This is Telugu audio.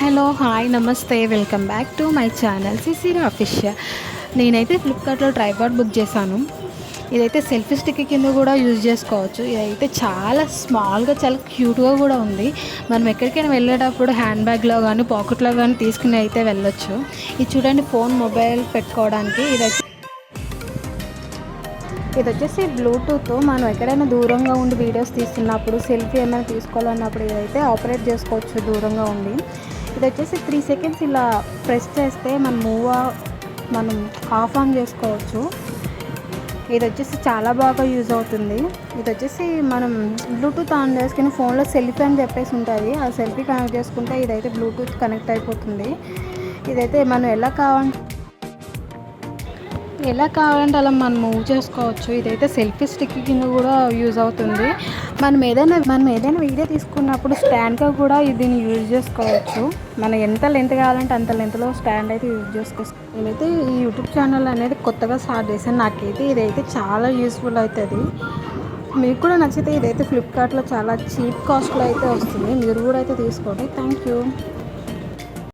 హలో హాయ్ నమస్తే welcome back to my channel Sisira official. నేనైతే ఫ్లిప్కార్ట్లో ట్రైపాడ్ బుక్ చేశాను. ఇదైతే సెల్ఫీ స్టిక్ కింద కూడా యూజ్ చేసుకోవచ్చు. ఇదైతే చాలా స్మాల్గా చాలా క్యూట్గా కూడా ఉంది. మనం ఎక్కడికైనా వెళ్ళేటప్పుడు హ్యాండ్ బ్యాగ్లో కానీ పాకెట్లో కానీ తీసుకుని అయితే వెళ్ళొచ్చు. ఇది చూడండి ఫోన్ మొబైల్ పెట్టుకోవడానికి. ఇదైతే ఇది వచ్చేసి బ్లూటూత్. మనం ఎక్కడైనా దూరంగా ఉండి వీడియోస్ తీస్తున్నప్పుడు సెల్ఫీ ఏమైనా తీసుకోవాలన్నప్పుడు ఇదైతే ఆపరేట్ చేసుకోవచ్చు దూరంగా ఉండి. ఇది వచ్చేసి త్రీ సెకండ్స్ ఇలా ప్రెస్ చేస్తే మనం మూవ్ మనం ఆఫ్ ఆన్ చేసుకోవచ్చు. ఇది వచ్చేసి చాలా బాగా యూజ్ అవుతుంది. ఇది వచ్చేసి మనం బ్లూటూత్ ఆన్ చేసుకుని ఫోన్లో సెల్ఫీ అని చెప్పేసి ఉంటుంది. ఆ సెల్ఫీ కనెక్ట్ చేసుకుంటే ఇదైతే బ్లూటూత్ కనెక్ట్ అయిపోతుంది. ఇదైతే మనం ఎలా కావాలి ఎలా కావాలంటే అలా మనం మూవ్ చేసుకోవచ్చు. ఇదైతే సెల్ఫీ స్టిక్ కింద కూడా యూజ్ అవుతుంది. మనం ఏదైనా మనం ఏదైనా వీడియో తీసుకున్నప్పుడు స్టాండ్గా కూడా దీన్ని యూజ్ చేసుకోవచ్చు. మనం ఎంత లెంత్ కావాలంటే అంత లెంత్లో స్టాండ్ అయితే యూజ్ చేసుకోవచ్చు. నేనైతే ఈ యూట్యూబ్ ఛానల్ అనేది కొత్తగా స్టార్ట్ చేశాను. నాకైతే ఇదైతే చాలా యూస్ఫుల్ అవుతుంది. మీకు కూడా నచ్చితే ఇదైతే ఫ్లిప్కార్ట్లో చాలా చీప్ కాస్ట్లో అయితే వస్తుంది. మీరు కూడా అయితే తీసుకోండి. Thank you